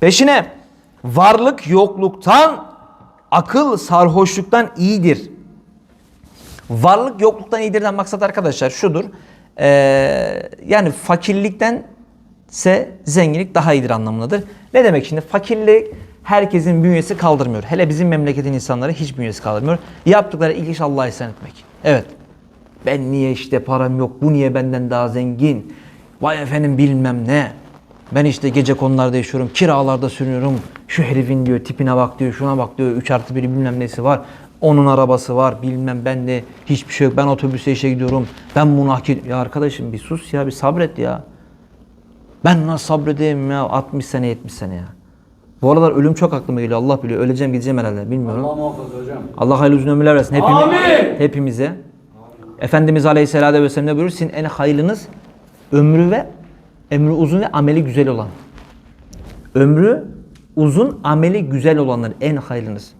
Peşine varlık yokluktan, akıl sarhoşluktan iyidir. Varlık yokluktan iyidirden maksat arkadaşlar şudur. Ee, yani fakirliktense zenginlik daha iyidir anlamındadır. Ne demek şimdi? Fakirlik herkesin bünyesi kaldırmıyor. Hele bizim memleketin insanları hiç bünyesi kaldırmıyor. Yaptıkları ilk iş Allah'a isyan etmek. Evet. Ben niye işte param yok, bu niye benden daha zengin? Vay efendim bilmem ne. Ben işte gece konularda yaşıyorum, kiralarda sürüyorum. Şu herifin diyor tipine bak diyor, şuna bak diyor, 3 artı biri bilmem nesi var. Onun arabası var, bilmem ben de hiçbir şey yok. Ben otobüse işe gidiyorum. Ben bunu hak. Ya arkadaşım bir sus ya, bir sabret ya. Ben nasıl sabredeyim ya 60 sene 70 sene ya. Bu aralar ölüm çok aklıma geliyor. Allah biliyor. Öleceğim gideceğim herhalde. Bilmiyorum. Allah muhafaza hocam. Allah hayırlı uzun ömürler versin. Hepimiz, Amin. Hepimize. Efendimiz Aleyhisselatü Vesselam ne buyuruyor? Sizin en hayırlınız ömrü ve ömrü uzun ve ameli güzel olan. Ömrü uzun, ameli güzel olanlar en hayırlınız.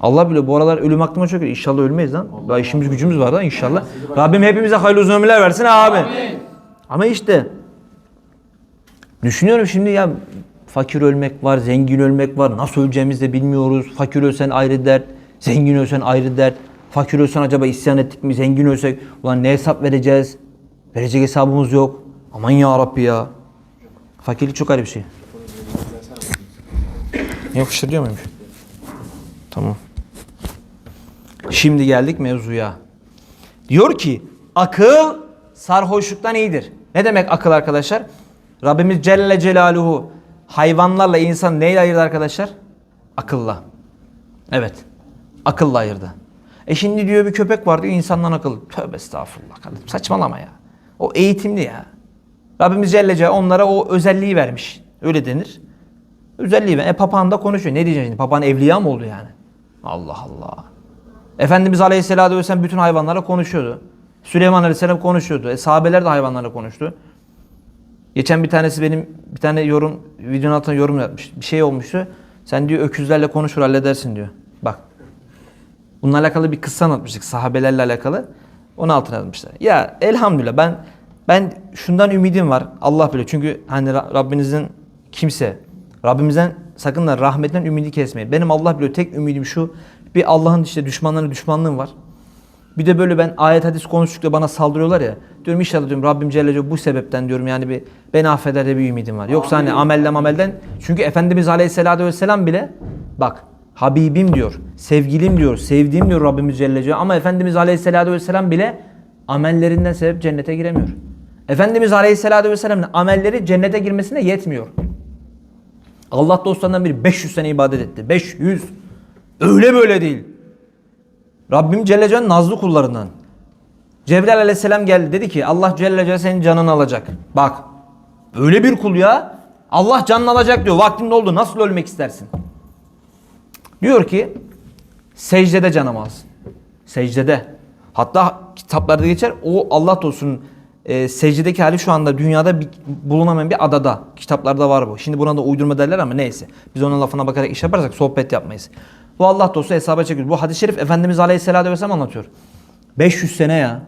Allah biliyor bu aralar ölüm aklıma çok geliyor. İnşallah ölmeyiz lan. Daha işimiz gücümüz var da inşallah. Rabbim hepimize hayırlı uzun ömürler versin abi. Ama işte Düşünüyorum şimdi ya fakir ölmek var, zengin ölmek var. Nasıl öleceğimizi de bilmiyoruz. Fakir ölsen ayrı dert, zengin ölsen ayrı dert. Fakir ölsen acaba isyan ettik mi? Zengin ölsek ulan ne hesap vereceğiz? Verecek hesabımız yok. Aman ya Rabbi ya. Fakirlik çok ayrı bir şey. Yapıştırıyor muymuş? Tamam. Şimdi geldik mevzuya. Diyor ki akıl sarhoşluktan iyidir. Ne demek akıl arkadaşlar? Rabbimiz Celle Celaluhu hayvanlarla insan neyle ayırdı arkadaşlar? Akılla. Evet. Akılla ayırdı. E şimdi diyor bir köpek var diyor insandan akıllı. Tövbe estağfurullah saçmalama ya. O eğitimli ya. Rabbimiz Celle onlara o özelliği vermiş. Öyle denir. Özelliği ver. E papağan da konuşuyor. Ne diyeceksin şimdi? Papağan evliya mı oldu yani? Allah Allah. Efendimiz Aleyhisselatü Vesselam bütün hayvanlarla konuşuyordu. Süleyman Aleyhisselam konuşuyordu. E, sahabeler de hayvanlarla konuştu. Geçen bir tanesi benim bir tane yorum videonun altına yorum yapmış. Bir şey olmuştu. Sen diyor öküzlerle konuşur halledersin diyor. Bak. Bununla alakalı bir kıssa anlatmıştık sahabelerle alakalı. Onun altına yazmışlar. Ya elhamdülillah ben ben şundan ümidim var. Allah bilir. Çünkü hani Ra- Rabbinizin kimse Rabbimizden sakın da rahmetinden ümidi kesmeyin. Benim Allah biliyor tek ümidim şu. Bir Allah'ın işte düşmanlarına düşmanlığım var. Bir de böyle ben ayet hadis konuştukça bana saldırıyorlar ya. Diyorum inşallah diyorum Rabbim Celle Celaluhu bu sebepten diyorum yani bir beni affeder de bir ümidim var. Yoksa hani amelle amelden çünkü Efendimiz Aleyhisselatü Vesselam bile bak Habibim diyor, sevgilim diyor, sevdiğim diyor Rabbimiz Celle Celaluhu ama Efendimiz Aleyhisselatü Vesselam bile amellerinden sebep cennete giremiyor. Efendimiz Aleyhisselatü Vesselam'ın amelleri cennete girmesine yetmiyor. Allah dostlarından biri 500 sene ibadet etti. 500. Öyle böyle değil. Rabbim Celle Celaluhu nazlı kullarından. Cebrail aleyhisselam geldi dedi ki Allah Celle Celaluhu senin canını alacak. Bak öyle bir kul ya. Allah canını alacak diyor. Vaktin doldu nasıl ölmek istersin? Diyor ki secdede canımı alsın. Secdede. Hatta kitaplarda geçer o Allah dostunun e, secdedeki hali şu anda dünyada bir, bulunamayan bir adada. Kitaplarda var bu. Şimdi buna da uydurma derler ama neyse. Biz onun lafına bakarak iş yaparsak sohbet yapmayız. Bu Allah dostu hesaba çekiyor. Bu hadis-i şerif Efendimiz Aleyhisselatü Vesselam anlatıyor. 500 sene ya.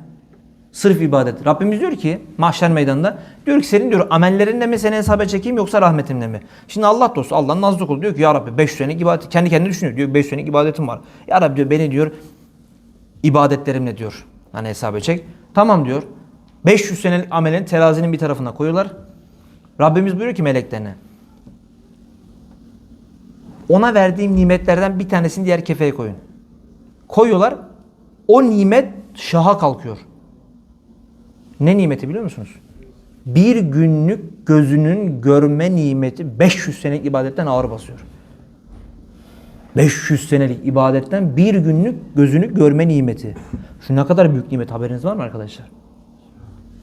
Sırf ibadet. Rabbimiz diyor ki mahşer meydanında diyor ki senin diyor amellerinle mi seni hesaba çekeyim yoksa rahmetimle mi? Şimdi Allah dostu Allah'ın nazlı kulu diyor ki ya Rabbi 500 senelik ibadet kendi kendine düşünüyor diyor 500 senelik ibadetim var. Ya Rabbi diyor beni diyor ibadetlerimle diyor hani hesaba çek. Tamam diyor. 500 senelik amelin terazinin bir tarafına koyuyorlar. Rabbimiz buyuruyor ki meleklerine ona verdiğim nimetlerden bir tanesini diğer kefeye koyun. Koyuyorlar. O nimet şaha kalkıyor. Ne nimeti biliyor musunuz? Bir günlük gözünün görme nimeti 500 senelik ibadetten ağır basıyor. 500 senelik ibadetten bir günlük gözünü görme nimeti. Şu ne kadar büyük nimet haberiniz var mı arkadaşlar?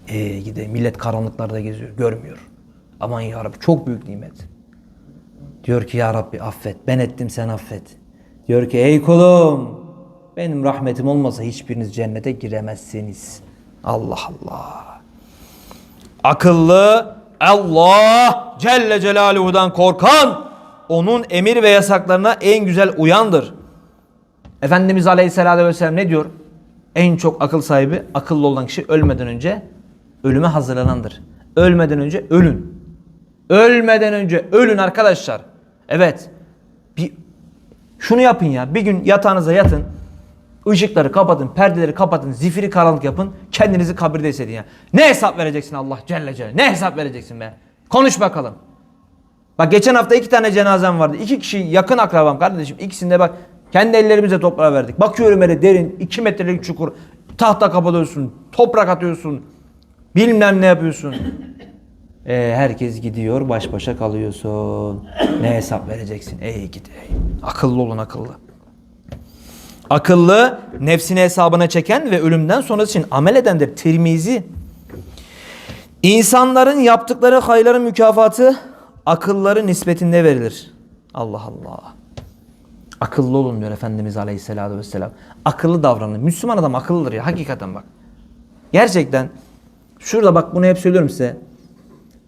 Ee gide millet karanlıklarda geziyor, görmüyor. Aman ya Rabbi çok büyük nimet. Diyor ki ya Rabbi affet. Ben ettim sen affet. Diyor ki ey kulum benim rahmetim olmasa hiçbiriniz cennete giremezsiniz. Allah Allah. Akıllı Allah Celle Celaluhu'dan korkan onun emir ve yasaklarına en güzel uyandır. Efendimiz Aleyhisselatü Vesselam ne diyor? En çok akıl sahibi, akıllı olan kişi ölmeden önce ölüme hazırlanandır. Ölmeden önce ölün. Ölmeden önce ölün arkadaşlar. Evet. Bir şunu yapın ya. Bir gün yatağınıza yatın. Işıkları kapatın, perdeleri kapatın, zifiri karanlık yapın. Kendinizi kabirde hissedin ya. Ne hesap vereceksin Allah Celle Celle? Ne hesap vereceksin be? Konuş bakalım. Bak geçen hafta iki tane cenazem vardı. İki kişi yakın akrabam kardeşim. İkisinde bak kendi ellerimize toprağa verdik. Bakıyorum öyle derin iki metrelik çukur. Tahta kapatıyorsun. Toprak atıyorsun. Bilmem ne yapıyorsun. Ee, herkes gidiyor baş başa kalıyorsun. Ne hesap vereceksin? Ey gidi ey. Akıllı olun akıllı. Akıllı nefsini hesabına çeken ve ölümden sonrası için amel edendir. Tirmizi. İnsanların yaptıkları hayırların mükafatı akılları nispetinde verilir. Allah Allah. Akıllı olun diyor Efendimiz Aleyhisselatü Vesselam. Akıllı davranın. Müslüman adam akıllıdır ya hakikaten bak. Gerçekten şurada bak bunu hep söylüyorum size.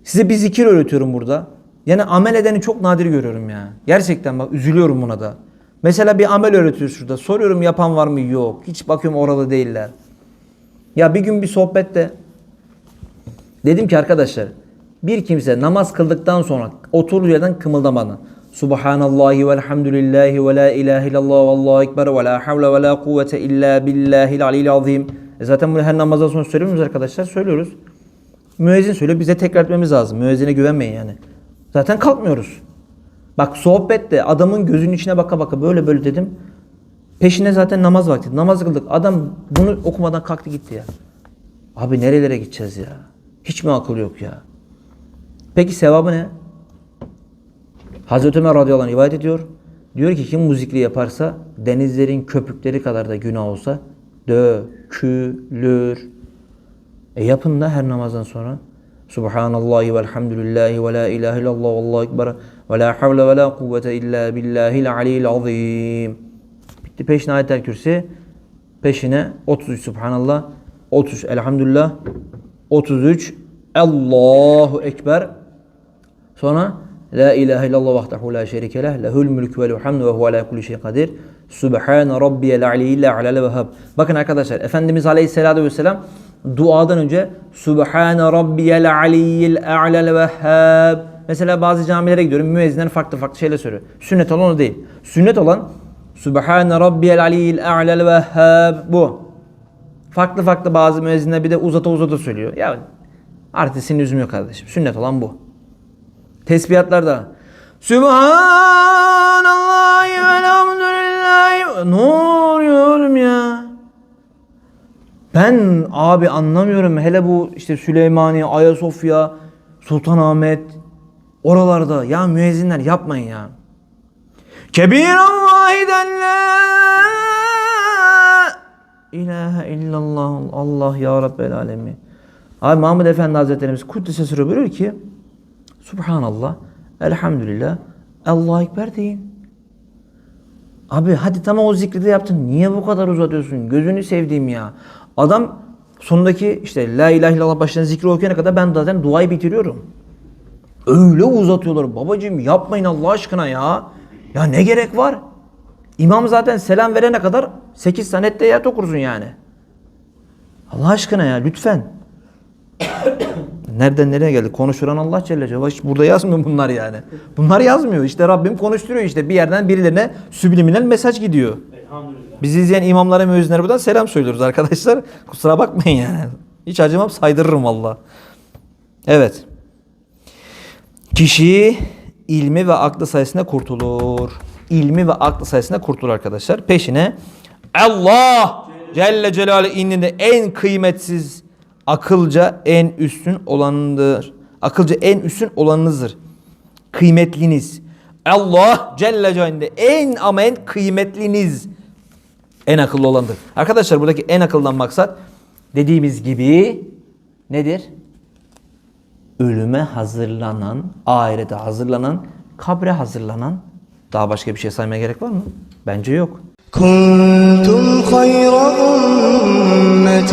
Size bir zikir öğretiyorum burada. Yani amel edeni çok nadir görüyorum ya. Gerçekten bak üzülüyorum buna da. Mesela bir amel öğretiyor şurada. Soruyorum yapan var mı? Yok. Hiç bakıyorum oralı değiller. Ya bir gün bir sohbette dedim ki arkadaşlar bir kimse namaz kıldıktan sonra oturduğu yerden kımıldamadan Subhanallahi velhamdülillahi ve la ilahe illallah ve allahu ekber ve la havle ve la kuvvete illa billahil aliyyil azim. E zaten bunu her namazdan sonra söylüyor muyuz arkadaşlar? Söylüyoruz. Müezzin söylüyor. Bize tekrar etmemiz lazım. Müezzine güvenmeyin yani. Zaten kalkmıyoruz. Bak sohbette adamın gözünün içine baka baka böyle böyle dedim. Peşine zaten namaz vakti. Namaz kıldık. Adam bunu okumadan kalktı gitti ya. Abi nerelere gideceğiz ya? Hiç mi akıl yok ya? Peki sevabı ne? Hazreti Ömer radıyallahu anh rivayet ediyor. Diyor ki kim bu zikri yaparsa denizlerin köpükleri kadar da günah olsa dökülür. E yapın da her namazdan sonra. Subhanallahi velhamdülillahi ve la ilahe illallah ve allahu ekber ve la havle ve la kuvvete illa billahil aliyyil azim. Bitti peşine ayetel kürsi. Peşine 33 Subhanallah, 33 Elhamdülillah, 33 Allahu Ekber. Sonra La ilahe illallah vahdehu la şerike leh. Lehul mülkü ve hamdu ve huve ala kulli şeyin kadir. Subhane rabbiyel aliyyil a'lal vehhab. Bakın arkadaşlar Efendimiz Aleyhisselatü Vesselam duadan önce Subhane rabbiyel aliyyil a'lal vehhab. Mesela bazı camilere gidiyorum müezzinler farklı farklı şeyler söylüyor. Sünnet olan o değil. Sünnet olan Subhane rabbiyel aliyyil a'lal vehhab. Bu. Farklı farklı bazı müezzinler bir de uzata uzata söylüyor. Ya artık senin üzüm kardeşim. Sünnet olan bu. Tesbihatlarda Sübhanallah ve elhamdülillah Ne oluyor ya? Ben abi anlamıyorum. Hele bu işte Süleymaniye, Ayasofya, Sultanahmet oralarda ya müezzinler yapmayın ya. Kebiren vahiden la ilahe illallah Allah ya Rabbel alemin. Abi Mahmud Efendi Hazretlerimiz Kuddise Sürü buyuruyor ki Subhanallah, Elhamdülillah, Allahu Ekber deyin. Abi hadi tamam o zikri de yaptın. Niye bu kadar uzatıyorsun? Gözünü sevdiğim ya. Adam sondaki işte La ilahe illallah başlayan zikri okuyana kadar ben zaten duayı bitiriyorum. Öyle uzatıyorlar. Babacığım yapmayın Allah aşkına ya. Ya ne gerek var? İmam zaten selam verene kadar 8 tane ettehiyat okursun yani. Allah aşkına ya lütfen. Nereden nereye geldi? Konuşturan Allah Celle Celaluhu. Hiç Burada yazmıyor bunlar yani. Bunlar yazmıyor. İşte Rabbim konuşturuyor işte. Bir yerden birilerine subliminal mesaj gidiyor. Bizi izleyen imamlara müezzinlere buradan selam söylüyoruz arkadaşlar. Kusura bakmayın yani. Hiç acımam saydırırım valla. Evet. Kişi ilmi ve aklı sayesinde kurtulur. İlmi ve aklı sayesinde kurtulur arkadaşlar. Peşine Allah Celle Celaluhu indinde en kıymetsiz akılca en üstün olanıdır. Akılca en üstün olanınızdır. Kıymetliniz. Allah Celle Celaluhu'nda en ama en kıymetliniz. En akıllı olandır. Arkadaşlar buradaki en akıldan maksat dediğimiz gibi nedir? Ölüme hazırlanan, ahirete hazırlanan, kabre hazırlanan. Daha başka bir şey saymaya gerek var mı? Bence yok. كنتم خير أمة